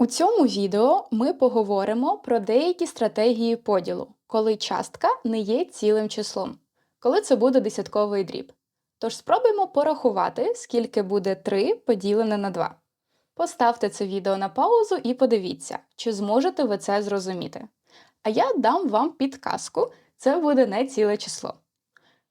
У цьому відео ми поговоримо про деякі стратегії поділу, коли частка не є цілим числом, коли це буде десятковий дріб. Тож спробуємо порахувати, скільки буде 3 поділене на 2. Поставте це відео на паузу і подивіться, чи зможете ви це зрозуміти. А я дам вам підказку, це буде не ціле число.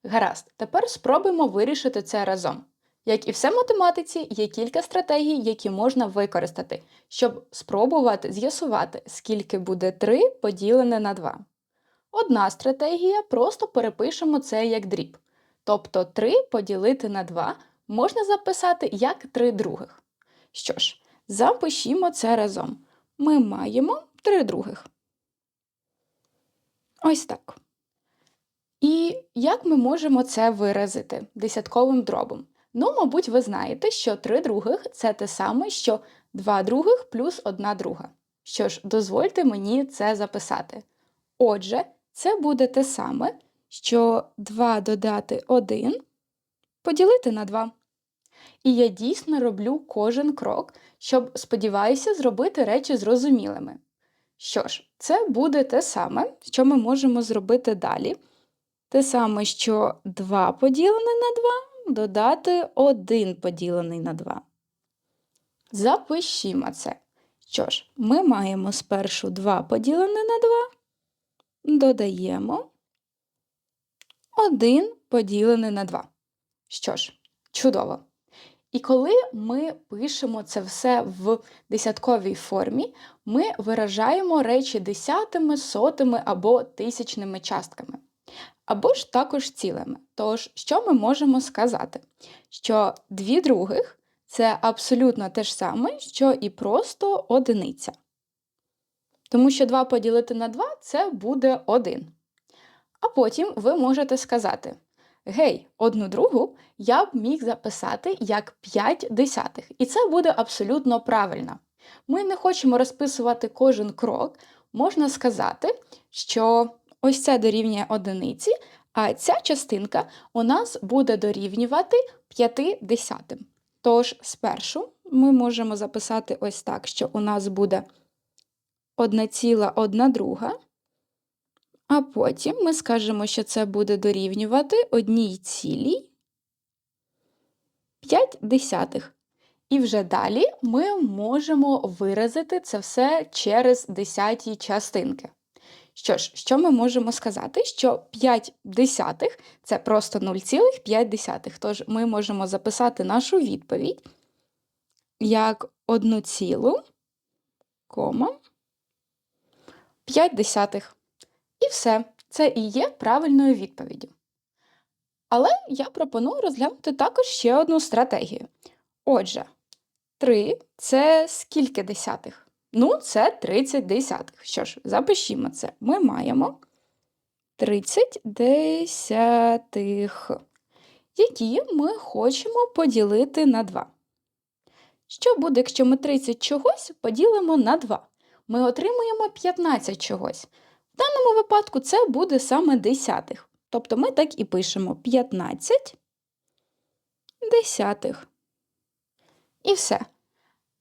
Гаразд, тепер спробуємо вирішити це разом. Як і все в математиці, є кілька стратегій, які можна використати, щоб спробувати з'ясувати, скільки буде 3 поділене на 2. Одна стратегія просто перепишемо це як дріб. Тобто 3 поділити на 2 можна записати як 3 других. Що ж, запишімо це разом. Ми маємо 3 других. Ось так. І як ми можемо це виразити десятковим дробом? Ну, мабуть, ви знаєте, що 3 других це те саме, що 2 других плюс 1 друга. Що ж, дозвольте мені це записати. Отже, це буде те саме, що 2 додати 1 поділити на 2. І я дійсно роблю кожен крок, щоб, сподіваюся, зробити речі зрозумілими. Що ж, це буде те саме, що ми можемо зробити далі. Те саме, що 2 поділене на 2 додати 1 поділений на 2. Запишімо це. Що ж, ми маємо спершу 2 поділене на 2, додаємо 1 поділене на 2. Що ж, чудово. І коли ми пишемо це все в десятковій формі, ми виражаємо речі десятими, сотими або тисячними частками. Або ж також цілими. Тож, що ми можемо сказати? Що дві других це абсолютно те ж саме, що і просто одиниця. Тому що 2 поділити на 2 це буде 1. А потім ви можете сказати: Гей, одну другу я б міг записати як 5 десятих. І це буде абсолютно правильно. Ми не хочемо розписувати кожен крок. Можна сказати, що ось це дорівнює одиниці, а ця частинка у нас буде дорівнювати 5 десятим. Тож, спершу ми можемо записати ось так, що у нас буде 1,1 друга. А потім ми скажемо, що це буде дорівнювати одній цілій 5 десятих. І вже далі ми можемо виразити це все через десяті частинки. Що ж, що ми можемо сказати? Що 5 десятих це просто 0,5. Тож ми можемо записати нашу відповідь як 1 цілу, кома 5 десятих. І все, це і є правильною відповіддю. Але я пропоную розглянути також ще одну стратегію. Отже, 3 це скільки десятих? Ну, це 30 десятих. Що ж, запишімо це. Ми маємо 30 десятих, які ми хочемо поділити на 2. Що буде, якщо ми 30 чогось поділимо на 2? Ми отримуємо 15 чогось. В даному випадку це буде саме десятих. Тобто ми так і пишемо 15 десятих. І все.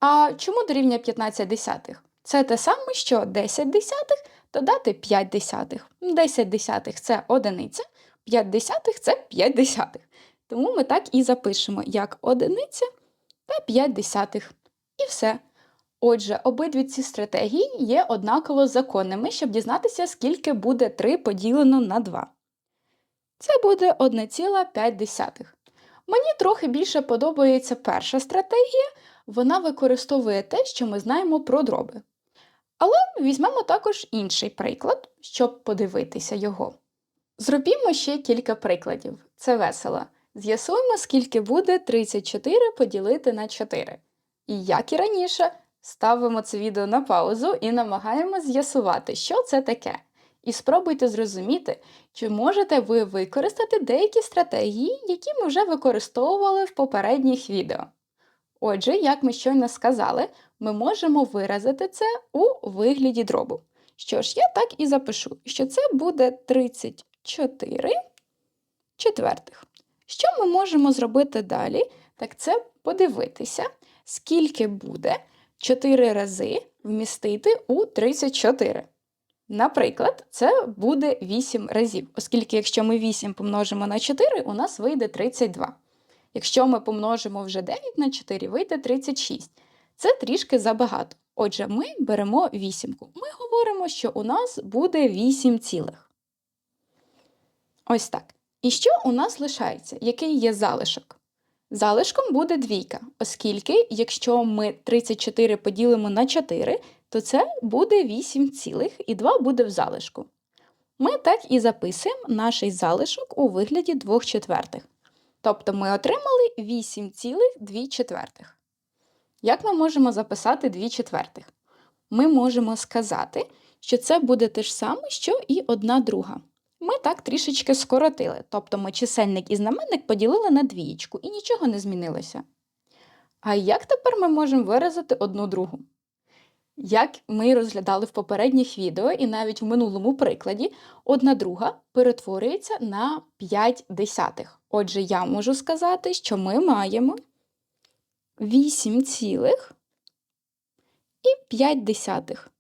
А чому дорівнює 15 десятих? Це те саме, що 10 десятих додати 5 десятих. 10 десятих це одиниця, 5 десятих це 5 десятих. Тому ми так і запишемо як одиниця та 5 десятих. І все. Отже, обидві ці стратегії є однаково законними, щоб дізнатися, скільки буде 3 поділено на 2. Це буде 1,5. Мені трохи більше подобається перша стратегія, вона використовує те, що ми знаємо про дроби. Але візьмемо також інший приклад, щоб подивитися його. Зробімо ще кілька прикладів. Це весело. З'ясуємо, скільки буде 34 поділити на 4. І як і раніше, ставимо це відео на паузу і намагаємося з'ясувати, що це таке. І спробуйте зрозуміти, чи можете ви використати деякі стратегії, які ми вже використовували в попередніх відео. Отже, як ми щойно сказали, ми можемо виразити це у вигляді дробу. Що ж, я так і запишу, що це буде 34 четвертих. Що ми можемо зробити далі? Так це подивитися, скільки буде 4 рази вмістити у 34? Наприклад, це буде 8 разів, оскільки якщо ми 8 помножимо на 4, у нас вийде 32. Якщо ми помножимо вже 9 на 4, вийде 36. Це трішки забагато. Отже, ми беремо вісімку. Ми говоримо, що у нас буде 8 цілих. Ось так. І що у нас лишається? Який є залишок? Залишком буде двійка, оскільки, якщо ми 34 поділимо на 4, то це буде 8 цілих і 2 буде в залишку. Ми так і записуємо наш залишок у вигляді 2 четвертих. Тобто ми отримали 8 цілих 2 четвертих. Як ми можемо записати 2 четвертих? Ми можемо сказати, що це буде те ж саме, що і 1 друга. Ми так трішечки скоротили, тобто ми чисельник і знаменник поділили на двієчку і нічого не змінилося. А як тепер ми можемо виразити одну другу? Як ми розглядали в попередніх відео і навіть в минулому прикладі, одна друга перетворюється на 5 десятих. Отже, я можу сказати, що ми маємо 8 цілих і 5 десятих.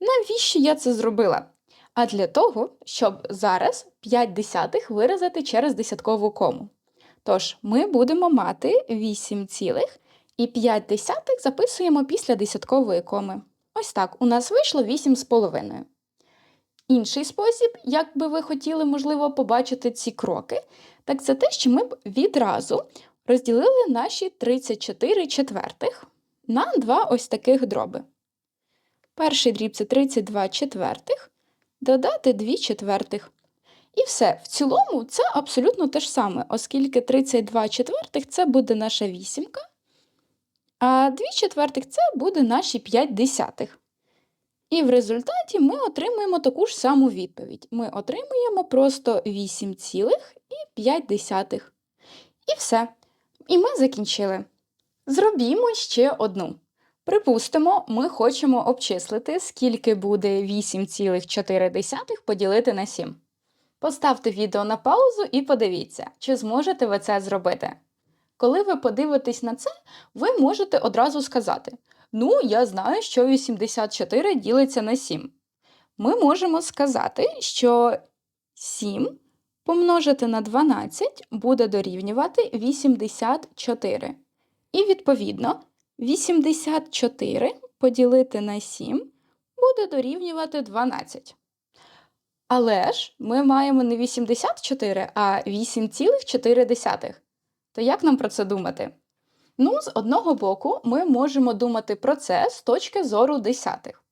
Навіщо я це зробила? А для того, щоб зараз 5 десятих виразити через десяткову кому. Тож, ми будемо мати 8 цілих і 5 десятих записуємо після десяткової коми. Ось так, у нас вийшло 8 з половиною. Інший спосіб, як би ви хотіли, можливо, побачити ці кроки, так це те, що ми б відразу розділили наші 34 четвертих на два ось таких дроби. Перший дріб це 32 четвертих, додати 2 четвертих. І все. В цілому це абсолютно те ж саме, оскільки 32 четвертих це буде наша вісімка, а 2 четвертих це буде наші 5 десятих. І в результаті ми отримуємо таку ж саму відповідь. Ми отримуємо просто 8 цілих і 5 десятих. І все. І ми закінчили. Зробімо ще одну. Припустимо, ми хочемо обчислити, скільки буде 8,4 поділити на 7. Поставте відео на паузу і подивіться, чи зможете ви це зробити. Коли ви подивитесь на це, ви можете одразу сказати: Ну, я знаю, що 84 ділиться на 7. Ми можемо сказати, що 7 помножити на 12 буде дорівнювати 84. І відповідно 84 поділити на 7 буде дорівнювати 12. Але ж ми маємо не 84, а 8,4. То як нам про це думати? Ну, з одного боку, ми можемо думати про це з точки зору десятих.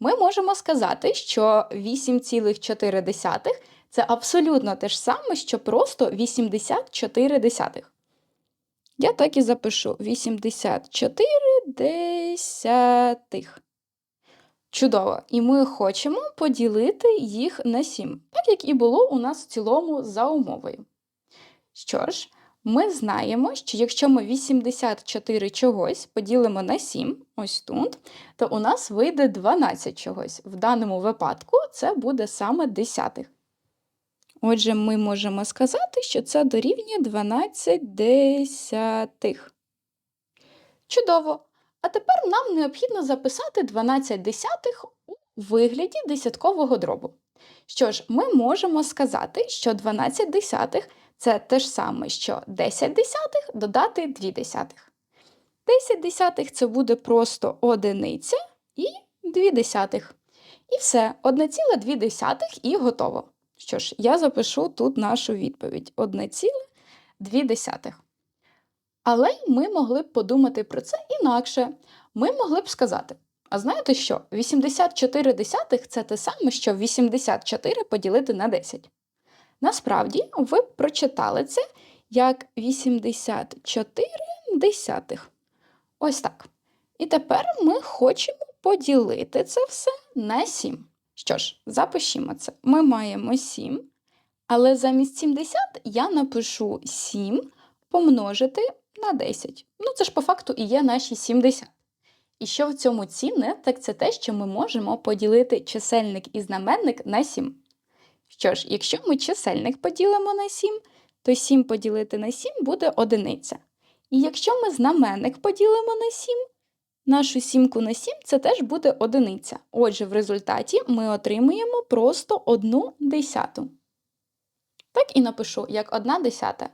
Ми можемо сказати, що 8,4 це абсолютно те ж саме, що просто 84 десятих. Я так і запишу 84 десятих. Чудово! І ми хочемо поділити їх на 7, так як і було у нас в цілому за умовою. Що ж, ми знаємо, що якщо ми 84 чогось поділимо на 7, ось тут, то у нас вийде 12 чогось. В даному випадку це буде саме десятих. Отже, ми можемо сказати, що це дорівнює 12 десятих. Чудово! А тепер нам необхідно записати 12 десятих у вигляді десяткового дробу. Що ж, ми можемо сказати, що 12 десятих це те ж саме, що 10 десятих додати 2 десятих. 10 десятих це буде просто одиниця і 2 десятих. І все, 1,2 десятих і готово. Що ж, я запишу тут нашу відповідь: 1,2 десятих. Але ми могли б подумати про це інакше. Ми могли б сказати: а знаєте що? 84 десятих це те саме, що 84 поділити на 10. Насправді, ви прочитали це як 84 десятих. Ось так. І тепер ми хочемо поділити це все на 7. Що ж, запишімо це. Ми маємо 7, але замість 70 я напишу 7 помножити на 10. Ну, це ж по факту і є наші 70. І що в цьому цінне, так це те, що ми можемо поділити чисельник і знаменник на 7. Що ж, якщо ми чисельник поділимо на 7, то 7 поділити на 7 буде одиниця. І якщо ми знаменник поділимо на 7, нашу сімку на 7 це теж буде одиниця. Отже, в результаті ми отримуємо просто 1 десяту. Так і напишу, як 1 десята.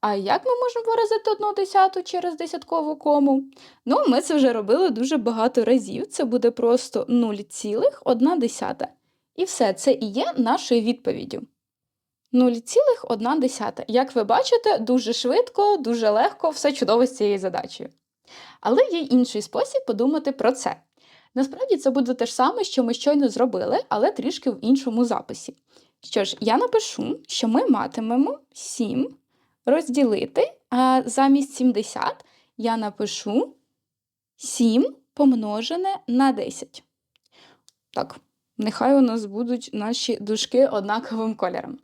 А як ми можемо виразити 1 десяту через десяткову кому? Ну, ми це вже робили дуже багато разів. Це буде просто 0,1 десята. І все, це і є нашою відповіддю. 0,1. Як ви бачите, дуже швидко, дуже легко, все чудово з цією задачею. Але є інший спосіб подумати про це. Насправді це буде те ж саме, що ми щойно зробили, але трішки в іншому записі. Що ж, я напишу, що ми матимемо 7 розділити, а замість 70 я напишу 7 помножене на 10. Так, нехай у нас будуть наші дужки однаковим кольором.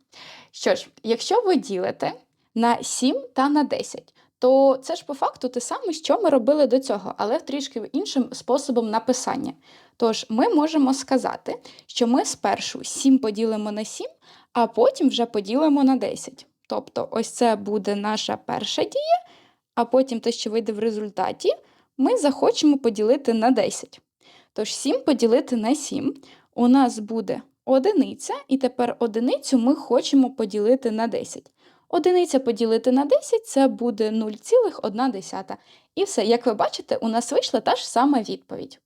Що ж, якщо ви ділите на 7 та на 10, то це ж по факту те саме, що ми робили до цього, але трішки іншим способом написання. Тож ми можемо сказати, що ми спершу 7 поділимо на 7, а потім вже поділимо на 10. Тобто, ось це буде наша перша дія, а потім те, що вийде в результаті, ми захочемо поділити на 10. Тож 7 поділити на 7 у нас буде одиниця, і тепер одиницю ми хочемо поділити на 10. Одиниця поділити на 10 це буде 0,1. І все, як ви бачите, у нас вийшла та ж сама відповідь.